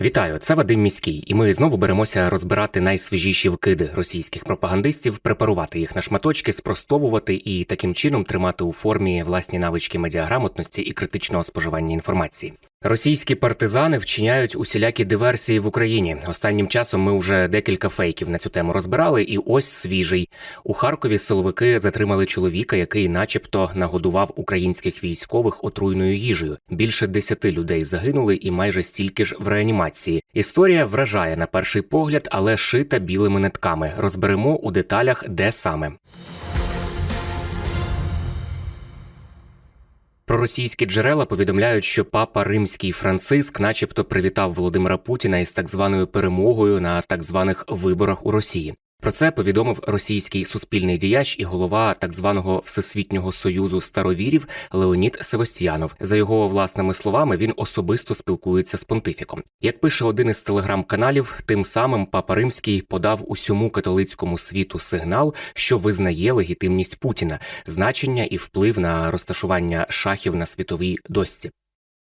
Вітаю, це Вадим Міський, і ми знову беремося розбирати найсвіжіші вкиди російських пропагандистів, препарувати їх на шматочки, спростовувати і таким чином тримати у формі власні навички медіаграмотності і критичного споживання інформації. Російські партизани вчиняють усілякі диверсії в Україні. Останнім часом ми вже декілька фейків на цю тему розбирали, і ось свіжий. У Харкові силовики затримали чоловіка, який, начебто, нагодував українських військових отруйною їжею. Більше десяти людей загинули, і майже стільки ж в реанімації. Історія вражає на перший погляд, але шита білими нитками. Розберемо у деталях, де саме. Проросійські джерела повідомляють, що папа римський Франциск, начебто, привітав Володимира Путіна із так званою перемогою на так званих виборах у Росії. Про це повідомив російський суспільний діяч і голова так званого Всесвітнього союзу старовірів Леонід Севастьянов. За його власними словами, він особисто спілкується з понтифіком. Як пише один із телеграм-каналів, тим самим папа Римський подав усьому католицькому світу сигнал, що визнає легітимність Путіна, значення і вплив на розташування шахів на світовій досці.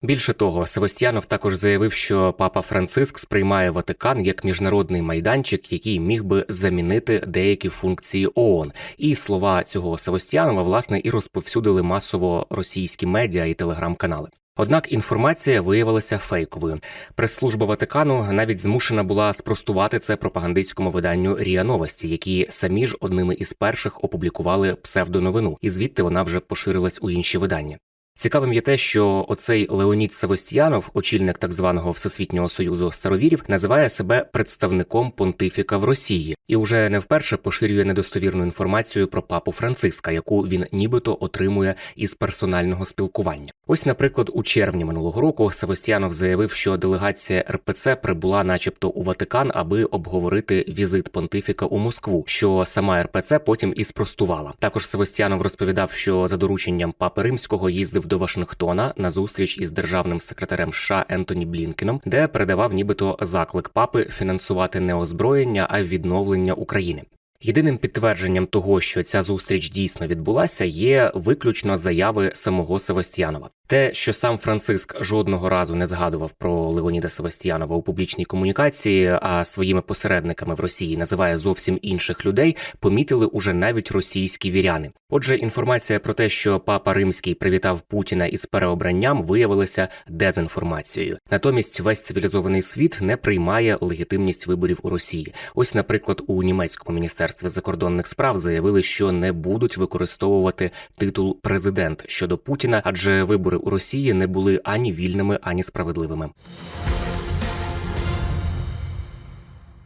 Більше того, Севастьянов також заявив, що папа Франциск сприймає Ватикан як міжнародний майданчик, який міг би замінити деякі функції ООН. І слова цього Севастьянова власне і розповсюдили масово російські медіа і телеграм-канали. Однак інформація виявилася фейковою. Прес-служба Ватикану навіть змушена була спростувати це пропагандистському виданню Ріа Новості, які самі ж одними із перших опублікували псевдоновину, і звідти вона вже поширилась у інші видання. Цікавим є те, що оцей Леонід Севастьянов, очільник так званого Всесвітнього союзу старовірів, називає себе представником понтифіка в Росії і вже не вперше поширює недостовірну інформацію про папу Франциска, яку він нібито отримує із персонального спілкування. Ось, наприклад, у червні минулого року Севастьянов заявив, що делегація РПЦ прибула, начебто, у Ватикан, аби обговорити візит понтифіка у Москву, що сама РПЦ потім і спростувала. Також Севастьянов розповідав, що за дорученням папи римського їздив до Вашингтона на зустріч із державним секретарем США Ентоні Блінкеном, де передавав нібито заклик папи фінансувати не озброєння, а відновлення України. Єдиним підтвердженням того, що ця зустріч дійсно відбулася, є виключно заяви самого Севастьянова. Те, що сам Франциск жодного разу не згадував про Леоніда Севастьянова у публічній комунікації, а своїми посередниками в Росії називає зовсім інших людей, помітили уже навіть російські віряни. Отже, інформація про те, що папа римський привітав Путіна із переобранням, виявилася дезінформацією. Натомість весь цивілізований світ не приймає легітимність виборів у Росії. Ось, наприклад, у німецькому міністерстві закордонних справ заявили, що не будуть використовувати титул президент щодо Путіна, адже вибори у Росії не були ані вільними, ані справедливими.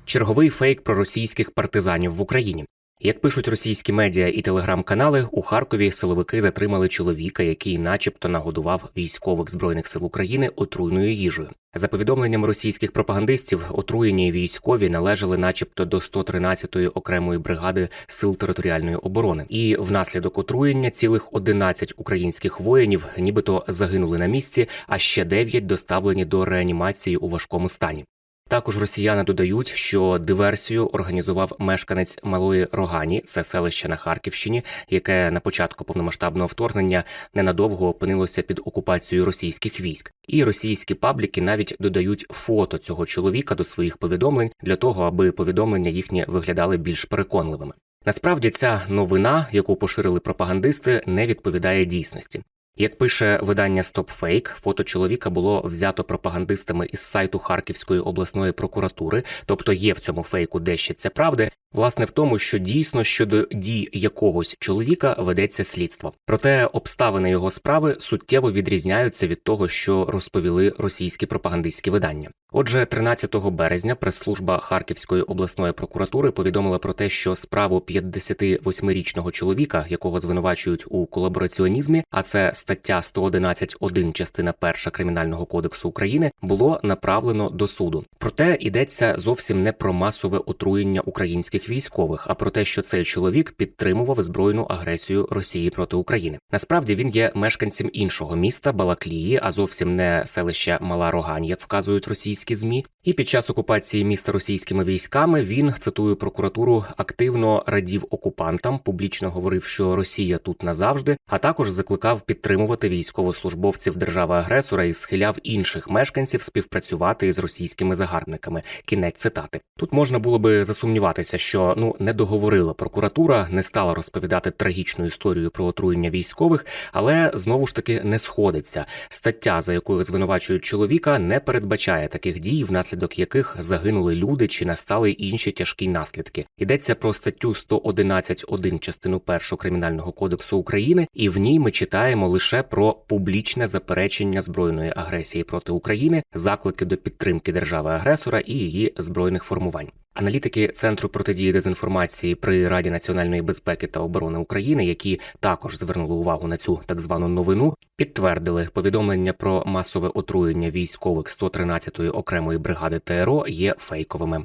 Черговий фейк про російських партизанів в Україні. Як пишуть російські медіа і телеграм-канали, у Харкові силовики затримали чоловіка, який, начебто, нагодував військових збройних сил України отруйною їжею. За повідомленням російських пропагандистів, отруєні військові належали, начебто, до 113-ї окремої бригади сил територіальної оборони, і внаслідок отруєння цілих 11 українських воїнів, нібито загинули на місці, а ще 9 доставлені до реанімації у важкому стані. Також росіяни додають, що диверсію організував мешканець Малої Рогані, це селище на Харківщині, яке на початку повномасштабного вторгнення ненадовго опинилося під окупацією російських військ. І російські пабліки навіть додають фото цього чоловіка до своїх повідомлень для того, аби повідомлення їхні виглядали більш переконливими. Насправді ця новина, яку поширили пропагандисти, не відповідає дійсності. Як пише видання StopFake, фото чоловіка було взято пропагандистами із сайту Харківської обласної прокуратури, тобто є в цьому фейку дещиця правди, власне в тому, що дійсно щодо дій якогось чоловіка ведеться слідство. Проте обставини його справи суттєво відрізняються від того, що розповіли російські пропагандистські видання. Отже, 13 березня прес-служба Харківської обласної прокуратури повідомила про те, що справу 58-річного чоловіка, якого звинувачують у колабораціонізмі, а це стаття 111.1 частина 1 кримінального кодексу України, було направлено до суду. Проте йдеться зовсім не про масове отруєння українських військових, а про те, що цей чоловік підтримував збройну агресію Росії проти України. Насправді він є мешканцем іншого міста Балаклії, а зовсім не селища Мала Рогань, як вказують російські змі. І під час окупації міста російськими військами він цитую прокуратуру активно радів окупантам, публічно говорив, що Росія тут назавжди, а також закликав підтримувати військовослужбовців держави-агресора і схиляв інших мешканців співпрацювати із російськими загарбниками. Кінець цитати. Тут можна було би засумніватися, що ну не договорила прокуратура, не стала розповідати трагічну історію про отруєння військових, але знову ж таки не сходиться. Стаття, за якою звинувачують чоловіка, не передбачає таких дій, внаслідок яких загинули люди чи настали інші тяжкі наслідки. Йдеться про статтю 111.1 частину 1 кримінального кодексу України, і в ній ми читаємо лише про публічне заперечення збройної агресії проти України, заклики до підтримки держави-агресора і її збройних формувань. Аналітики Центру протидії дезінформації при Раді національної безпеки та оборони України, які також звернули увагу на цю так звану новину, підтвердили повідомлення про масове отруєння військових 113-ї окремої бригади ТРО є фейковими.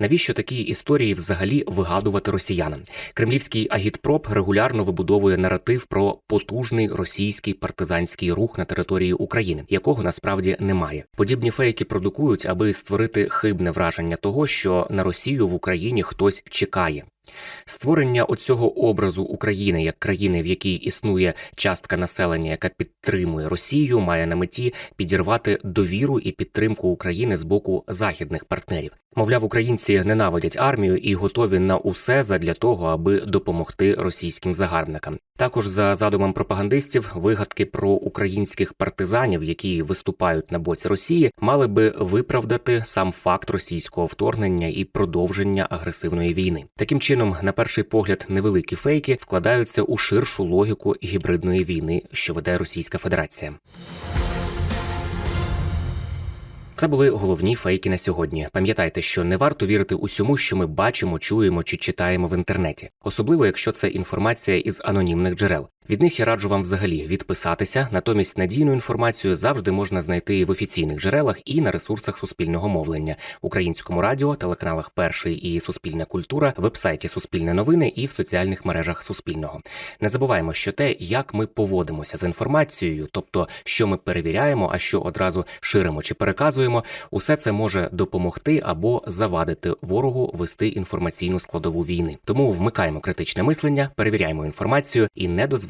Навіщо такі історії взагалі вигадувати росіянам? Кремлівський агітпроп регулярно вибудовує наратив про потужний російський партизанський рух на території України, якого насправді немає. Подібні фейки продукують, аби створити хибне враження того, що на Росію в Україні хтось чекає. Створення оцього образу України як країни, в якій існує частка населення, яка підтримує Росію, має на меті підірвати довіру і підтримку України з боку західних партнерів. Мовляв, українці ненавидять армію і готові на усе задля того, аби допомогти російським загарбникам. Також за задумом пропагандистів, вигадки про українських партизанів, які виступають на боці Росії, мали би виправдати сам факт російського вторгнення і продовження агресивної війни. Таким чином, на перший погляд, невеликі фейки вкладаються у ширшу логіку гібридної війни, що веде Російська Федерація. Це були головні фейки на сьогодні. Пам'ятайте, що не варто вірити усьому, що ми бачимо, чуємо чи читаємо в інтернеті, особливо якщо це інформація із анонімних джерел. Від них я раджу вам взагалі відписатися. Натомість надійну інформацію завжди можна знайти в офіційних джерелах і на ресурсах суспільного мовлення, українському радіо, телеканалах Перший і Суспільна культура, вебсайті Суспільне новини і в соціальних мережах Суспільного. Не забуваємо, що те, як ми поводимося з інформацією, тобто що ми перевіряємо, а що одразу ширимо чи переказуємо, усе це може допомогти або завадити ворогу вести інформаційну складову війни. Тому вмикаємо критичне мислення, перевіряємо інформацію і не дозволяємо